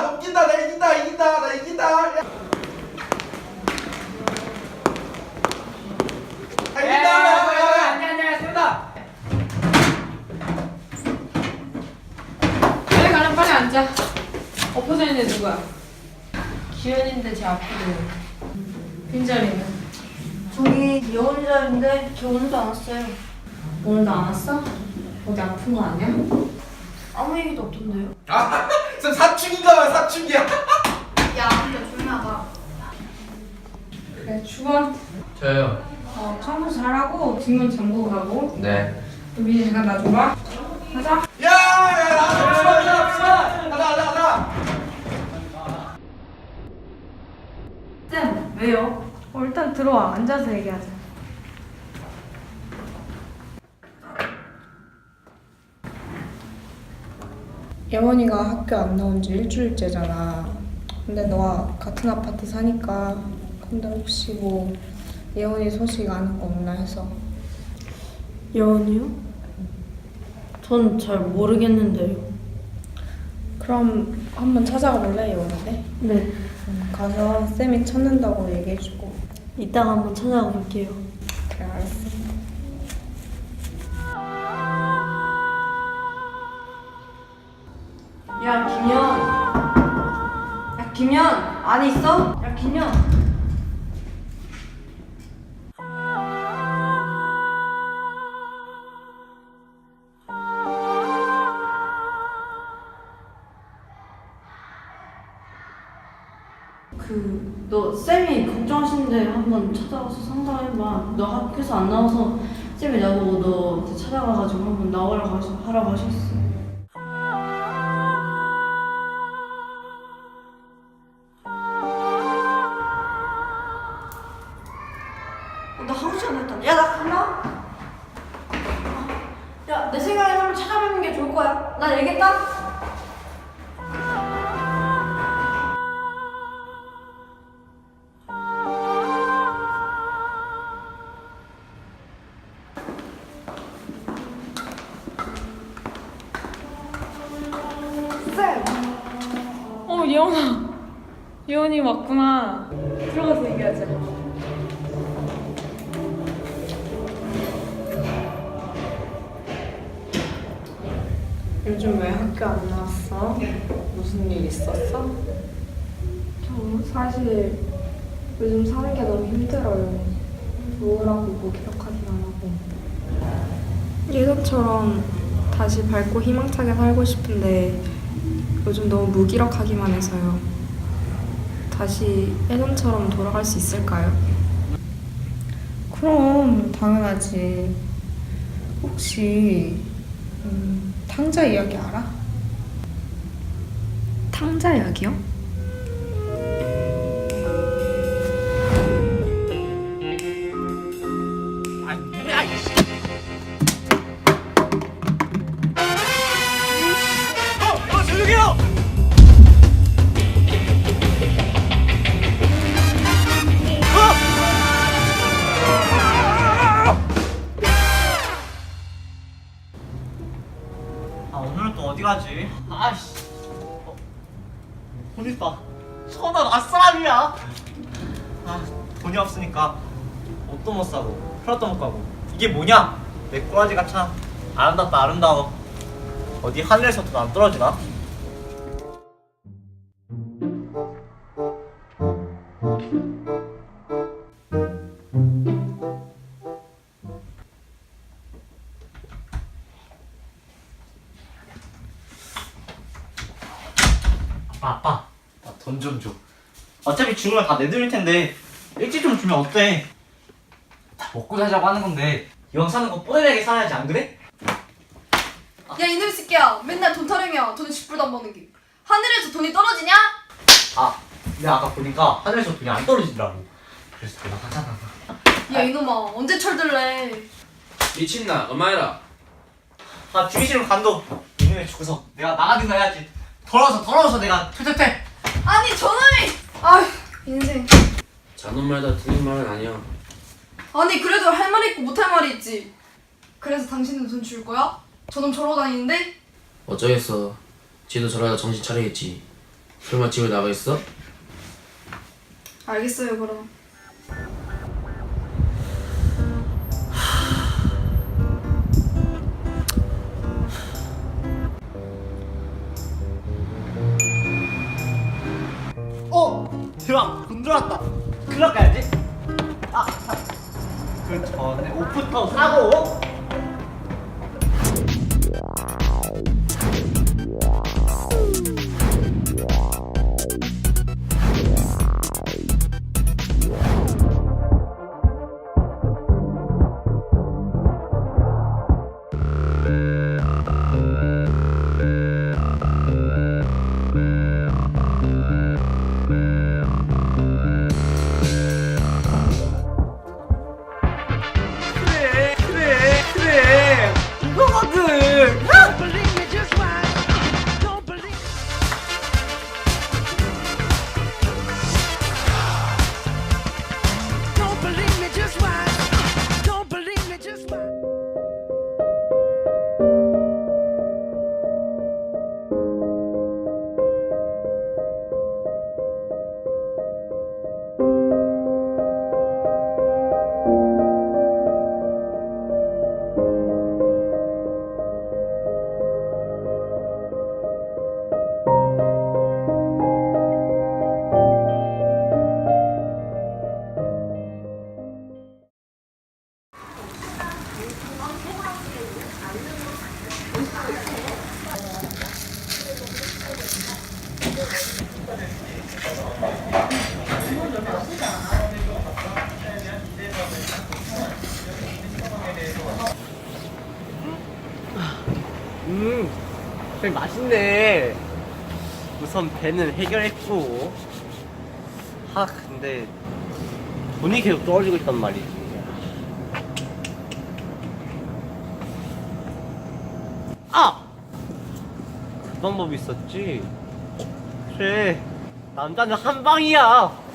넘긴다 넘긴다 나 이긴다 이긴다 나 이긴다 야. 이긴다 빨리 가려 빨리 앉아 엎어져 있는 애 누구야? 기현인데 제 앞으로 빈자리는 저기 여운 자리인데 저 오늘도 안 왔어요. 오늘도 안 왔어? 어디 아픈 거 아니야? 아무 얘기도 없던데요. 아, 저 사춘기 사춘기야. 야, 근데 조용하다. 그래 주원 저요. 어, 청소 잘하고 뒷문 잠그고 가고. 네. 또 미니 잠깐 놔줘봐. 가자. 야야 나가 수만 수만 수만 가자 가자 가자. 쌤 왜요? 어, 일단 들어와. 앉아서 얘기하자 예원이가 학교 안 나온 지 일주일째잖아 근데 너와 같은 아파트 사니까 근데 혹시 뭐 예원이 소식 아는 거 없나 해서 여운이요? 전 잘 모르겠는데요. 그럼 한번 찾아가 볼래 예원이네? 네. 가서 쌤이 찾는다고 얘기해주고 이따가 한번 찾아가 볼게요. 안에 있어? 야, 김현. 그, 너 쌤이 걱정하시는데 한번 찾아가서 상담해봐. 너 학교에서 안 나와서 쌤이 나보고 너 찾아가가지고 한번 나오라고 하라고 하셨어. 어, 나 얘기했다. 어 예원아. 예원이 왔구나 요즘 왜 학교 안 나왔어? 무슨 일 있었어? 저 사실 요즘 사는 게 너무 힘들어요. 우울하고 무기력하기만 하고. 예전처럼 다시 밝고 희망차게 살고 싶은데 요즘 너무 무기력하기만 해서요. 다시 예전처럼 돌아갈 수 있을까요? 그럼 당연하지 혹시 음, 탕자 이야기 알아? 탕자 약이요? 전화 아싸람이야 아 돈이 없으니까 옷도 못 사고 플라도 못 가고 이게 뭐냐? 내 꼬라지가 참 아름답다 아름다워 어디 하늘에서도 안 떨어지나? 어차피 주면 다 내드릴 텐데 일찍 좀 주면 어때? 다 먹고 살자고 하는 건데 이왕 사는 거 뽀대하게 살아야지 안 그래? 야 이놈 새끼야. 맨날 돈 타령이야 돈을 쥐뿔도 안 버는 게. 하늘에서 돈이 떨어지냐? 아 내가 아까 보니까 하늘에서 돈이 안 떨어지더라고. 그래서 내가 하잖아. 야 이놈아. 언제 철들래? 미친나. 엄마해라. 아 주기 싫으면 간도. 이놈의 죽어서 내가 나가긴 해야지. 더러워서 더러워서 내가 퇴퇴퇴. 아니 저놈이 아휴 인생 자놈 말다 틀린 말은 아니야 아니 그래도 할 말이 있고 못할 말이 있지 그래서 당신은 돈 줄 거야? 저놈 저러고 다니는데? 어쩌겠어 지도 저러다 정신 차리겠지 설마 집에 나가 있어? 알겠어요 그럼 대박 돈 들어왔다. 클럽 가야지. 아그 전에 옷부터 사고 우선 배는 해결했고 아 근데 돈이 계속 떨어지고 있단 말이지. 아! 그 방법이 있었지. 그래 남자는 한 방이야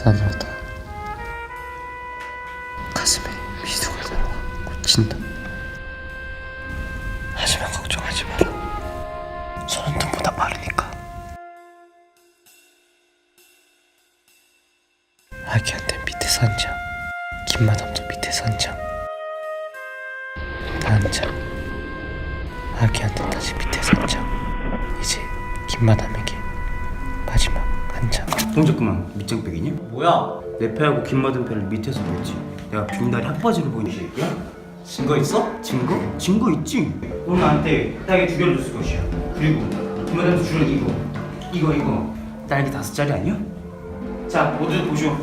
싸늘하다. 가슴에 미소가 날아와 꽂힌다. 하지만 걱정하지 마라. 손은 눈보다 빠르니까. 아기한테 밑에 산장, 김마담도 밑에 산장. 반장. 아기한테 다시 밑에 산장. 이제 장. 동작 그만 밑장빼기냐? 뭐야 내 패하고 김마든 패를 밑에서 보였지 내가 빈다리 핫바지를 보이는 새끼야? 증거 있어? 증거? 증거 있지 오늘 나한테 딸기 두 개를 줬을 것이야 그리고 김마든한테 주는 이거 이거 이거 딸기 다섯 짜리 아니야? 자 모두 보쇼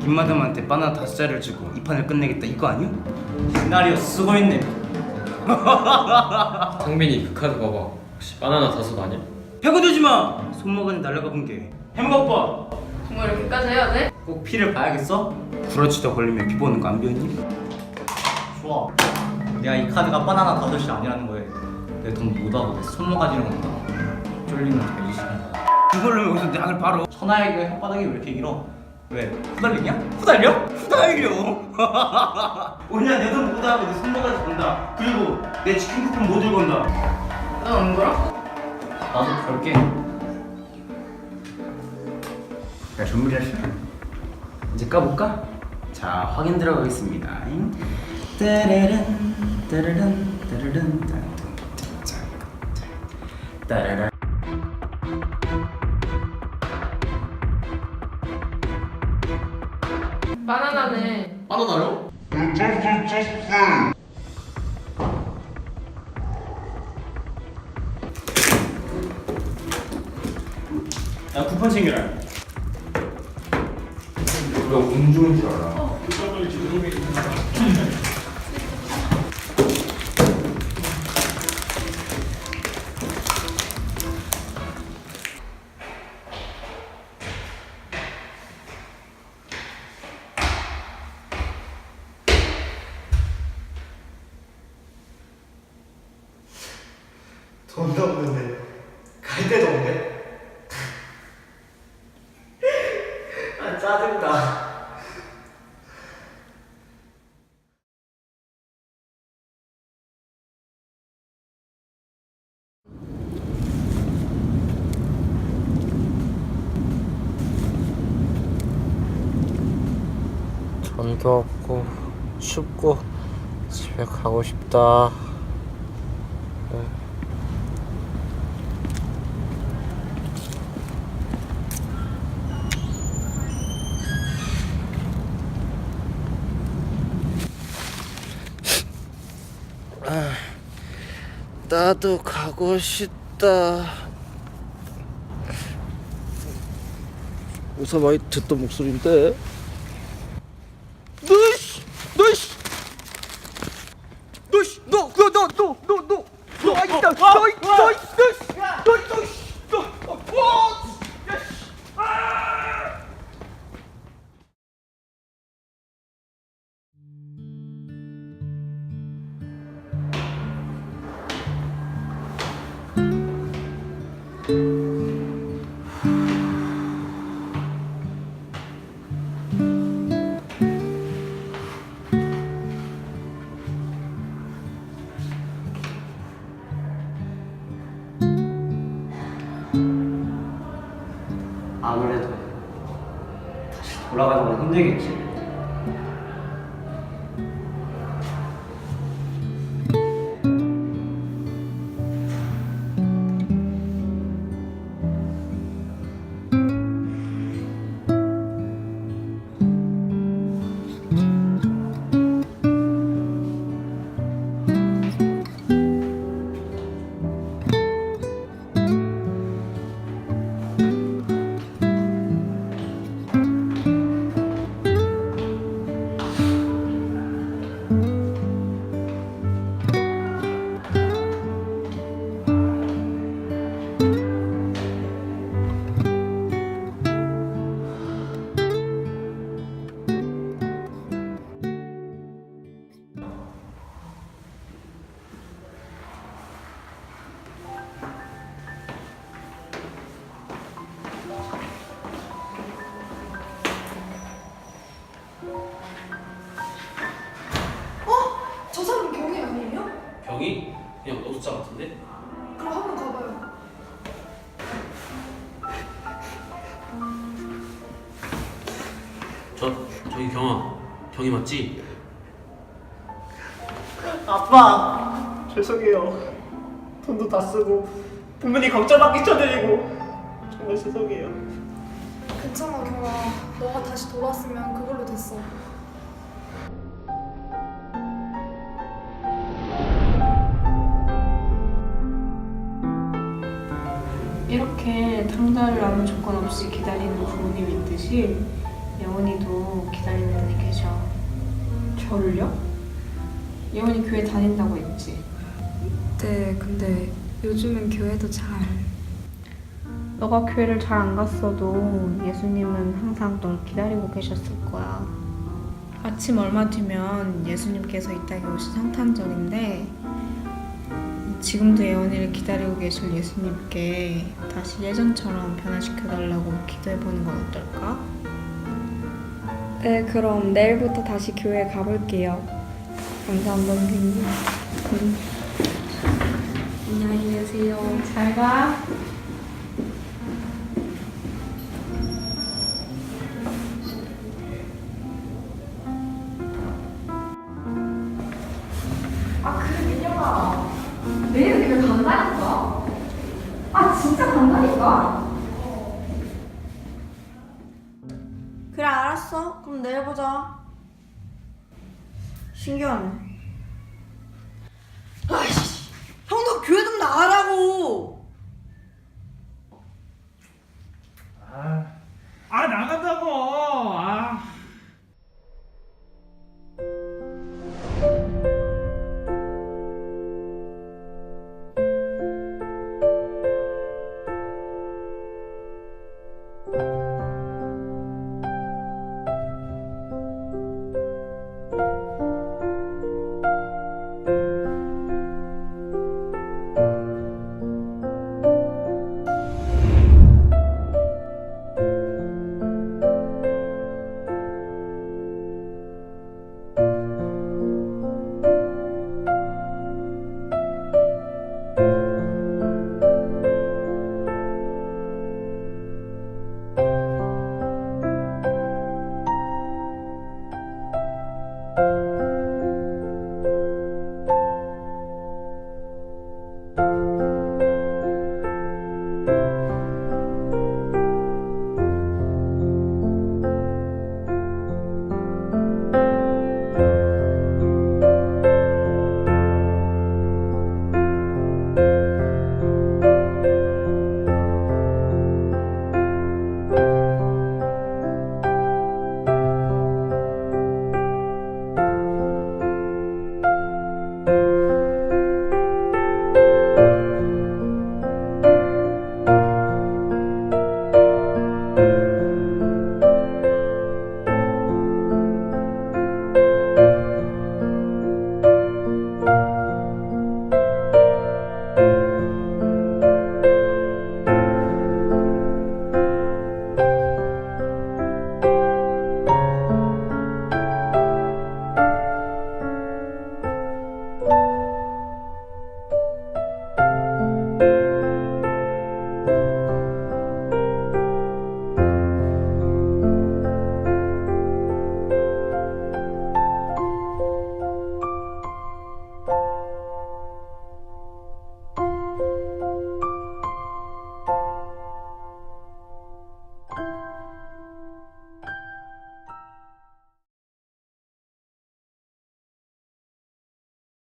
김마담한테 바나나 다섯 짜리를 주고 이 판을 끝내겠다 이거 아니야? 시나리오 쓰고 있네 상민이 그 카드 봐봐 혹시 바나나 다섯 아니야? 패고들지 마! 손모가지 날라가 본게 봐! 정말 이렇게까지 해야 돼? 꼭 피를 봐야겠어? 부러치다 걸리면 피 보는 거 안 배웠니? 좋아. 내가 이 카드가 바나나 다섯이 아니라는 거에 내 돈 못하고 내 손모가지로 간다. 쫄리면 되기 싫은 그걸로 여기서 약을 바로 천하의 그 혓바닥이 왜 이렇게 길어? 왜? 후달리냐? 후달려? 후다이려 오늘 내돈 못하고 내 손모가지 건다 그리고 내 치킨 쿠폰 못 들고 온다 넌안 걸어? 나도 그럴게. 자, 준비를 시작. 이제 까볼까? 자, 확인 들어가겠습니다. 따라란, 따라란, 따라란, 따라란, 따라란. 바나나네. 바나나요? 나 쿠폰 챙겨라. 너 운종인 줄 알아. 돈도 없는데 갈 데도 없네. 아 짜증나. 전도 없고 춥고 집에 가고 싶다. 아, 나도 가고 싶다. 많이 듣던 목소리인데? 너씨, 너씨, 너씨, 너, 너, 아 있다, 너, 너, 아무래도 다시 돌아가는 건 힘들겠지. 경이 맞지? 아빠 죄송해요. 돈도 다 쓰고 부모님 걱정받기 쳐드리고 정말 죄송해요. 괜찮아 경아. 너가 다시 돌아왔으면 그걸로 됐어. 이렇게 당달을 아무 조건 없이 기다리는 부모님이 있듯이 예원이도 기다리는 분이 계셔. 저를요? 예원이 교회 다닌다고 했지? 네, 근데 요즘은 교회도 잘. 너가 교회를 잘 안 갔어도 예수님은 항상 널 기다리고 계셨을 거야. 아침 얼마 뒤면 예수님께서 이 땅에 오신 성탄절인데 지금도 예원이를 기다리고 계실 예수님께 다시 예전처럼 변화시켜달라고 기도해보는 건 어떨까? 네, 그럼 내일부터 다시 교회 가볼게요. 감사합니다, 선생님. 음. 안녕히 계세요. 잘 가. 내일은 교회 간다니까. 아 진짜 간다니까. 그래 알았어. 그럼 내일 보자. 신기하네. 아이씨, 형도 교회 좀 나가라고. 아, 아 나간다고. 아.